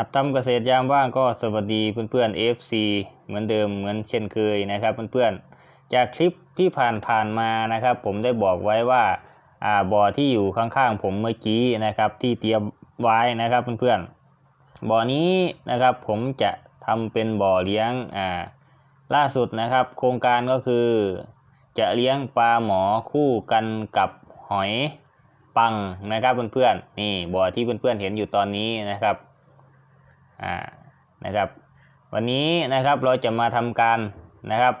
หัดทำเกษตรยามว่างก็สวัสดีเพื่อนๆ FC เหมือนเดิมเหมือนเช่นเคยนะครับเพื่อนๆ จากคลิปที่ผ่านๆมานะครับ ผมได้บอกไว้ว่าอ่าบ่อที่อยู่ข้างๆผมเมื่อกี้นะครับที่เตรียมไว้นะครับเพื่อนๆบ่อนี้นะครับผมจะทำเป็นบ่อเลี้ยงอ่าล่าสุดนะครับ โครงการก็คือ จะเลี้ยงปลาหมอคู่กันกับหอยปังนะครับเพื่อนๆนี่บ่อที่เพื่อนๆเห็นอยู่ตอนนี้นะครับ อ่านะครับวันนี้นะครับเราจะมาทำการนะครับ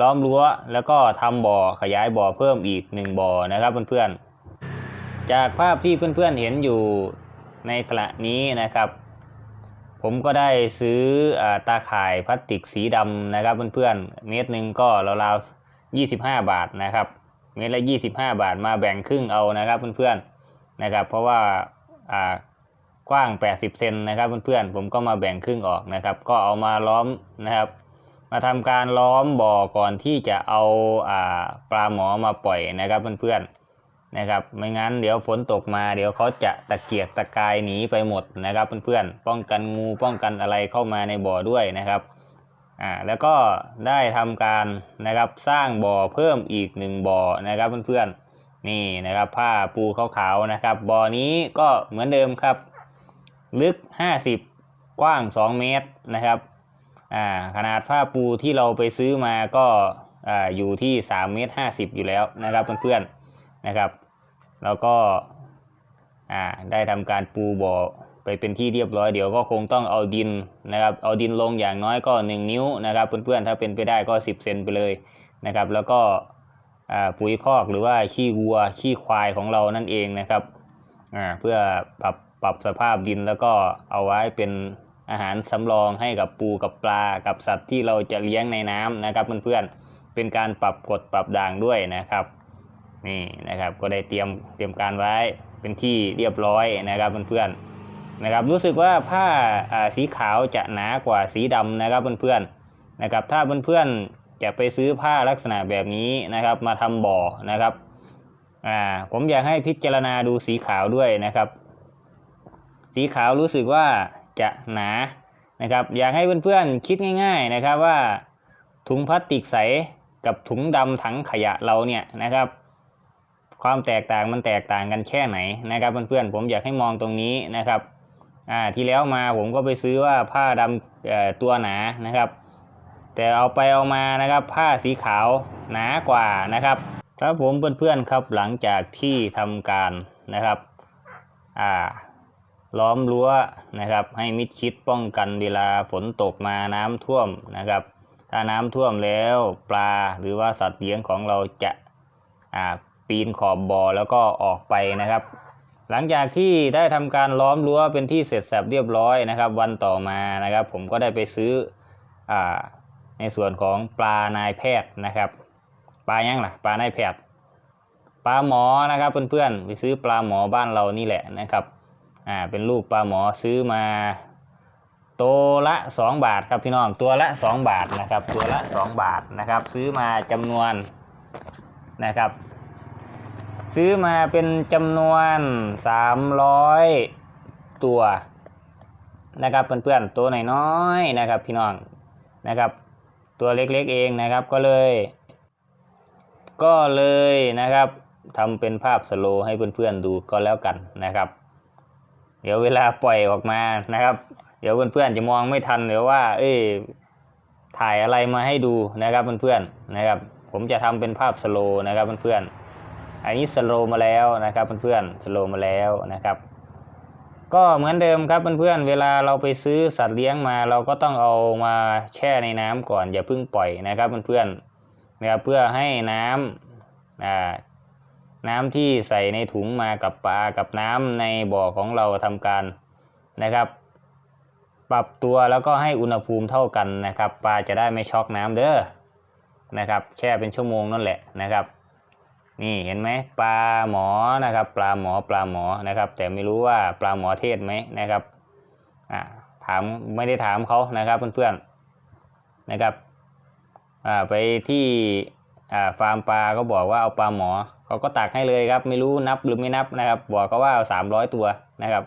ล้อมรั้วแล้วก็ทำบ่อขยายบ่อเพิ่มอีกหนึ่งบ่อนะครับเพื่อนๆ จากภาพที่เพื่อนๆเห็นอยู่ในขณะนี้นะครับ ผมก็ได้ซื้ออตาข่ายพลาสติกสีดำนะครับเพื่อนๆ เมตรหนึ่งก็ราวๆ25 บาทนะครับ เมตรละ 25 บาทมาแบ่งครึ่งเอานะครับเพื่อนๆนะครับ เพราะว่าอ่า กว้าง 80 เซนนะครับเพื่อนๆผมก็มาแบ่งครึ่งออกนะครับ ก็เอามาล้อมนะครับ มาทำการล้อมบ่อก่อนที่จะเอาอ่าปลาหมอมาปล่อยนะครับเพื่อนๆนะครับไม่งั้นเดี๋ยวฝนตกมา เดี๋ยวเขาจะตะเกียกตะกายหนีไปหมดนะครับเพื่อนๆป้องกันงูป้องกันอะไรเข้ามาในบ่อด้วยนะครับอ่าแล้วก็ได้ทำการนะครับสร้างบ่อเพิ่มอีกหนึ่งบ่อนะครับเพื่อนๆนี่นะครับผ้าปูขาวๆนะครับบ่อนี้ก็เหมือนเดิมครับ ลึก 50 กว้าง 2 เมตรนะครับขนาดผ้าปูที่เราไปซื้อมาก็ออยู่ที่3เมตร50 อยู่แล้วนะครับเพื่อนๆนะครับ แล้วก็ได้ทำการปูบ่อไปเป็นที่เรียบร้อยเดี๋ยวก็คงต้องเอาดินนะครับเอาดินลงอย่างน้อยก็ 1 นิ้วนะครับเพื่อนๆถ้าเป็นไปได้ก็ 10 เซนไปเลยนะครับ แล้วก็ปุ๋ยคอกหรือว่าขี้วัวขี้ควายของเรานั่นเองนะครับ อ่าเพื่อปรับปรับสภาพดินแล้วก็เอาไว้เป็นอาหารสำรองให้กับปูกับปลากับสัตว์ที่เราจะเลี้ยงในน้ำนะครับเพื่อนๆเป็นการปรับกฎปรับด่างด้วยนะครับนี่นะครับก็ได้เตรียมเตรียมการไว้เป็นที่เรียบร้อยนะครับเพื่อนๆนะครับรู้สึกว่าผ้าอ่าสีขาวจะหนากว่าสีดำนะครับเพื่อนๆนะครับถ้าเพื่อนๆจะไปซื้อผ้าลักษณะแบบนี้นะครับมาทำบ่อนะครับ อ่าผมอยากให้พิจารณาดูสีขาวด้วยนะครับ สีขาวรู้สึกว่าจะหนานะครับ อยากให้เพื่อนๆคิดง่าย ๆนะครับว่าถุงพลาสติกใสกับถุงดำถังขยะเราเนี่ยนะครับ ความแตกต่างมันแตกต่างกันแค่ไหนนะครับเพื่อนๆผมอยากให้มองตรงนี้นะครับอ่าที่แล้วมาผมก็ไปซื้อว่าผ้าดำตัวหนานะครับ แต่เอาไปเอามานะครับ ผ้าสีขาวหนากว่านะครับ ครับผมเพื่อนๆครับหลังจากที่ทำการนะครับอ่าล้อมรั้วนะครับ ให้มิดชิดป้องกันเวลาฝนตกมาน้ำท่วมนะครับ ถ้าน้ำท่วมแล้วปลาหรือว่าสัตว์เลี้ยงของเราจะอ่าปีนขอบบ่อแล้วก็ออกไปนะครับ หลังจากที่ได้ทำการล้อมรั้วเป็นที่เสร็จสับเรียบร้อยนะครับ วันต่อมานะครับ ผมก็ได้ไปซื้ออ่าในส่วนของปลานายแพทย์นะครับ ปลายังล่ะปลานายแพทย์ปลาหมอนะครับเพื่อนๆไปซื้อปลาหมอบ้านเรานี่แหละนะครับอ่าเป็นลูกปลาหมอซื้อมาตัวละสองบาทครับพี่น้องตัวละสองบาทนะครับตัวละสองบาทนะครับ ซื้อมาจำนวนนะครับ ซื้อมาเป็นจำนวนสามร้อยตัวนะครับเพื่อนๆตัวน้อยๆนะครับพี่น้องนะครับ ตัวเล็กๆเองนะครับก็เลย ก็เลยนะครับทำเป็นภาพสโลให้เพื่อนๆดูก็แล้วกันนะครับ เดี๋ยวเวลาปล่อยออกมานะครับ เดี๋ยวเพื่อนๆจะมองไม่ทันเดี๋ยวว่า เอ้ยถ่ายอะไรมาให้ดูนะครับเพื่อนๆนะครับ ผมจะทำเป็นภาพสโลนะครับเพื่อนๆอันนี้สโลมาแล้วนะครับเพื่อนๆสโลมาแล้วนะครับ ก็เหมือนเดิมครับเพื่อนๆเวลาเราไปซื้อสัตว์เลี้ยงมา เราก็ต้องเอามาแช่ในน้ำก่อนอย่าเพิ่งปล่อยนะครับเพื่อนๆ นะครับเพื่อให้น้ำน้ำที่ใส่ในถุงมากับปลากับน้ำในบ่อของเราทำการนะครับ ปรับตัวแล้วก็ให้อุณหภูมิเท่ากันนะครับ ปลาจะได้ไม่ช็อกน้ำเด้อนะครับแช่เป็นชั่วโมงนั่นแหละนะครับ นี่เห็นไหมปลาหมอนะครับ ปลาหมอปลาหมอนะครับ แต่ไม่รู้ว่าปลาหมอเทศไหมนะครับอ่าถามไม่ได้ถามเขานะครับเพื่อนๆนะครับ ไปที่ฟาร์มปลาก็บอกว่าเอาปลาหมอเขาก็ตักให้เลยครับ ไม่รู้นับหรือไม่นับนะครับ บอกเขาว่าเอาสามร้อยตัวนะครับ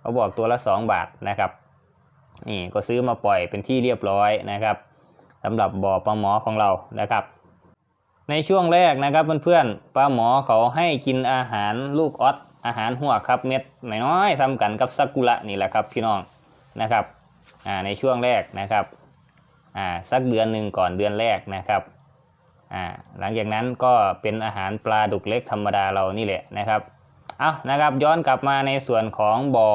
เขาบอกตัวละสองบาทนะครับนี่ก็ซื้อมาปล่อยเป็นที่เรียบร้อยนะครับสำหรับบ่อปลาหมอของเรานะครับ ในช่วงแรกนะครับเพื่อนๆปลาหมอเขาให้กินอาหารลูกออสอาหารหัวครับเม็ดน้อยๆซ้ำกันกับซากุระนี่แหละครับพี่น้องนะครับในช่วงแรกนะครับ อ่าสักเดือนหนึ่งก่อนเดือนแรกนะครับอ่าหลังจากนั้นก็เป็นอาหารปลาดุกเล็กธรรมดาเรานี่แหละนะครับเอานะครับย้อนกลับมาในส่วนของบ่อ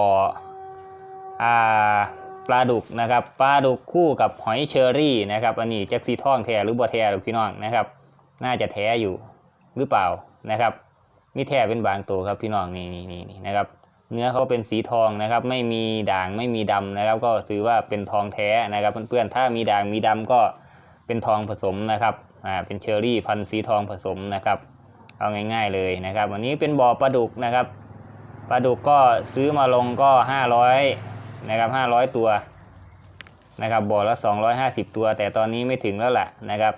อ่าปลาดุกนะครับปลาดุกคู่กับหอยเชอรี่นะครับอันนี้แจ็คซีท่องแท้หรือบ่แท้หรือพี่น้องนะครับ น่าจะแท้อยู่หรือเปล่านะครับ มีแท้เป็นบางตัวครับพี่น้องนี่นี่นี่นะครับ เนื้อเขาเป็นสีทองนะครับ ไม่มีด่างไม่มีดำนะครับ ก็ถือว่าเป็นทองแท้นะครับ เพื่อนๆถ้ามีด่างมีดำก็เป็นทองผสมนะครับอ่าเป็นเชอรี่พันธุ์สีทองผสมนะครับ เอาง่าย ๆเลยนะครับ วันนี้เป็นบ่อปลาดุกนะครับปลาดุกก็ซื้อมาลงก็ห้าร้อยนะครับห้าร้อยตัวนะครับบ่อละสองร้อยห้าสิบตัว แต่ตอนนี้ไม่ถึงแล้วล่ะนะครับ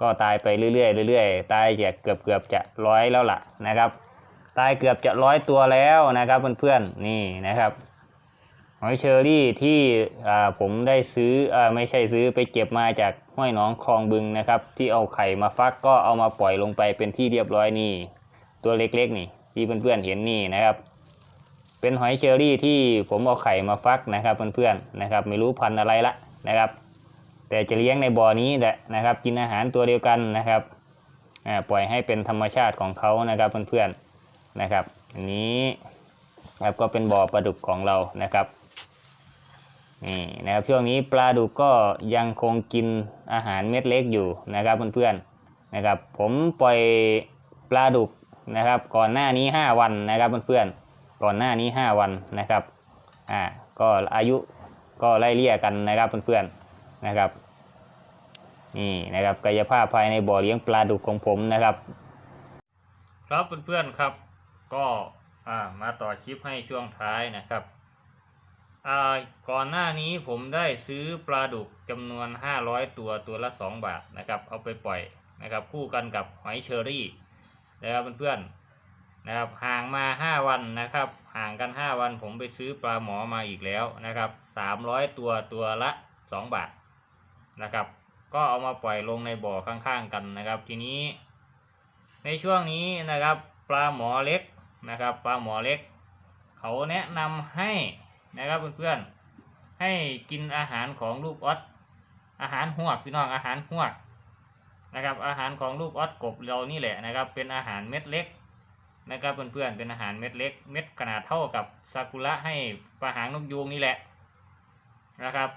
ก็ตายไปเรื่อยๆเรื่อยๆตายจะเกือบเกือบๆจะร้อยแล้วล่ะนะครับ ตายเกือบจะร้อยตัวแล้วนะครับเพื่อนๆนี่นะครับหอยเชอรี่ที่ผมได้ซื้ออไม่ใช่ซื้อไปเก็บมาจากห้วยหนองคลองบึงนะครับ ที่เอาไข่มาฟักก็เอามาปล่อยลงไปเป็นที่เรียบร้อยนี่ ตัวเล็กๆนี่ที่เพื่อนๆเห็นนี่นะครับ เป็นหอยเชอรี่ที่ผมเอาไข่มาฟักนะครับเพื่อนๆนะครับ ไม่รู้พันธุ์อะไรละนะครับ แต่จะเลี้ยงในบ่อนี้แหละนะครับ กินอาหารตัวเดียวกันนะครับปล่อยให้เป็นธรรมชาติของเขานะครับเพื่อนๆ นะครับอันนี้นะครับก็เป็นบ่อปลาดุกของเรานะครับนี่นะครับช่วงนี้ปลาดุกก็ยังคงกินอาหารเม็ดเล็กอยู่นะครับเพื่อนๆนะครับ ผมปล่อยปลาดุกนะครับ ก่อนหน้านี้ 5 วันนะครับเพื่อนๆก่อนหน้านี้ 5 วันนะครับอ่าก็อายุก็ไล่เลี่ยกันนะครับเพื่อนๆนะครับนี่นะครับกายภาพภายในบ่อเลี้ยงปลาดุกของผมนะครับ ครับเพื่อนๆครับ ก็อ่ามาต่อคลิปให้ช่วงท้ายนะครับอ่าก่อนหน้านี้ผมได้ซื้อปลาดุกจำนวน 500 ตัวตัวละ 2 บาทนะครับ เอาไปปล่อยนะครับ คู่กันกับหอยเชอรี่นะครับเพื่อนๆนะครับห่างมา 5 วันนะครับ ห่างกัน 5 วันผมไปซื้อปลาหมอมาอีกแล้วนะครับ 300 ตัวตัวละ 2 บาทนะครับ ก็เอามาปล่อยลงในบ่อข้างๆกันนะครับ ทีนี้ ในช่วงนี้นะครับ ปลาหมอเล็ก นะครับปลาหมอเล็ก เขาแนะนำให้นะครับเพื่อนๆให้กินอาหารของลูกออสอาหารหวกพี่น้องอาหารหวกนะครับอาหารของลูกออสกบเรานี่แหละนะครับเป็นอาหารเม็ดเล็กนะครับเพื่อนๆเป็นอาหารเม็ดเล็ก เม็ดขนาดเท่ากับซากุระให้ปลาหางนกยูงนี่แหละนะครับ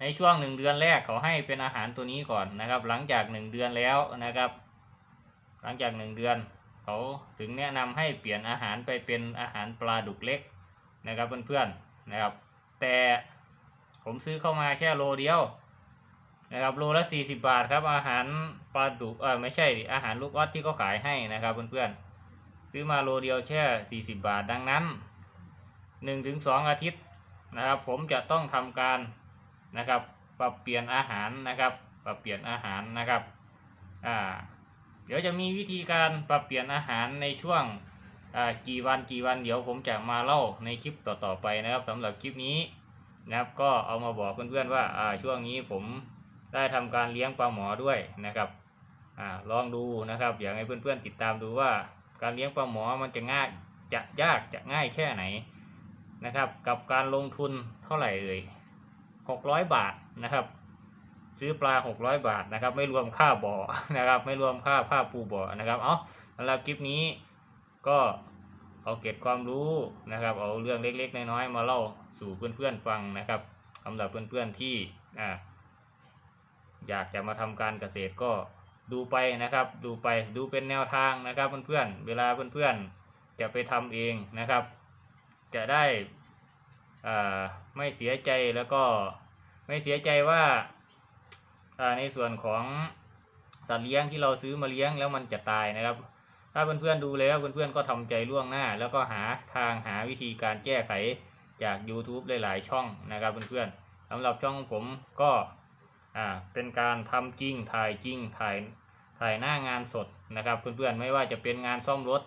ในช่วงหนึ่งเดือนแรกเขาให้เป็นอาหารตัวนี้ก่อนนะครับ หลังจากหนึ่งเดือนแล้วนะครับ หลังจากหนึ่งเดือน เขาถึงแนะนำให้เปลี่ยนอาหารไปเป็นอาหารปลาดุกเล็กนะครับเพื่อนๆนะครับ แต่ผมซื้อเข้ามาแค่โลเดียวนะครับโลละสี่สิบาทครับอาหารปลาดุกเออไม่ใช่อาหารลูกออสที่เขาขายให้นะครับเพื่อนๆซื้อมาโลเดียวแค่สี่สิบาทดังนั้นหนึ่งถึงสองอาทิตย์นะครับ ผมจะต้องทำการนะครับ ปรับเปลี่ยนอาหารนะครับ ปรับเปลี่ยนอาหารนะครับอ่า เดี๋ยวจะมีวิธีการปรับเปลี่ยนอาหารในช่วงกี่วันกี่วันเดี๋ยวผมจะมาเล่าในคลิปต่อๆไปนะครับสำหรับคลิปนี้นะครับก็เอามาบอกเพื่อนๆว่าช่วงนี้ผมได้ทำการเลี้ยงปลาหมอด้วยนะครับอลองดูนะครับอยากให้เพื่อนๆติดตามดูว่า การเลี้ยงปลาหมอมันจะง่ายจะยากจะง่ายแค่ไหนนะครับ กับการลงทุนเท่าไหร่เอ่ยหกร้อยบาทนะครับ ซื้อปลาหกร้อยบาทนะครับ ไม่รวมค่าบ่อนะครับ ไม่รวมค่าผ้าปูบ่อนะครับ เอาสำหรับคลิปนี้ก็เอาเก็บความรู้นะครับ เอาเรื่องเล็กๆ น้อยๆมาเล่าสู่เพื่อนๆฟังนะครับสำหรับเพื่อนๆที่อ่าอยากจะมาทำการเกษตรก็ดูไปนะครับ ดูไปดูเป็นแนวทางนะครับเพื่อนๆเวลาเพื่อนๆจะไปทำเองนะครับ จะได้อ่าไม่เสียใจแล้วก็ไม่เสียใจว่า อ่าในส่วนของสัตว์เลี้ยงที่เราซื้อมาเลี้ยงแล้วมันจะตายนะครับ ถ้าเพื่อนๆดูแล้วเพื่อนๆก็ทำใจล่วงหน้า แล้วก็หาทางหาวิธีการแก้ไขจาก YouTube หลายๆ ช่องนะครับเพื่อนๆสำหรับช่องผมก็อ่าเป็นการทำจริงถ่ายจริงถ่ายถ่ายหน้างานสดนะครับเพื่อนๆไม่ว่าจะเป็นงานซ่อมรถ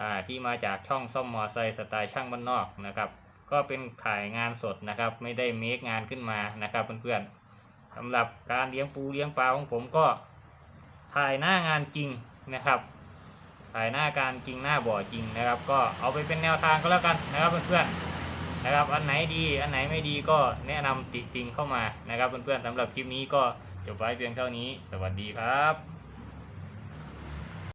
อ่าที่มาจากช่องซ่อมมอไซค์สไตล์ช่างบ้านนอกนะครับ ก็เป็นถ่ายงานสดนะครับ ไม่ได้เมคงานขึ้นมานะครับเพื่อนๆ สำหรับการเลี้ยงปูเลี้ยงปลาของผมก็ถ่ายหน้างานจริงนะครับ ถ่ายหน้าการจริงหน้าบ่อจริงนะครับ ก็เอาไปเป็นแนวทางก็แล้วกันนะครับเพื่อนๆนะครับอันไหนดีอันไหนไม่ดีก็แนะนำติติงเข้ามานะครับเพื่อนๆสำหรับคลิปนี้ก็จบไว้เพียงเท่านี้ สวัสดีครับ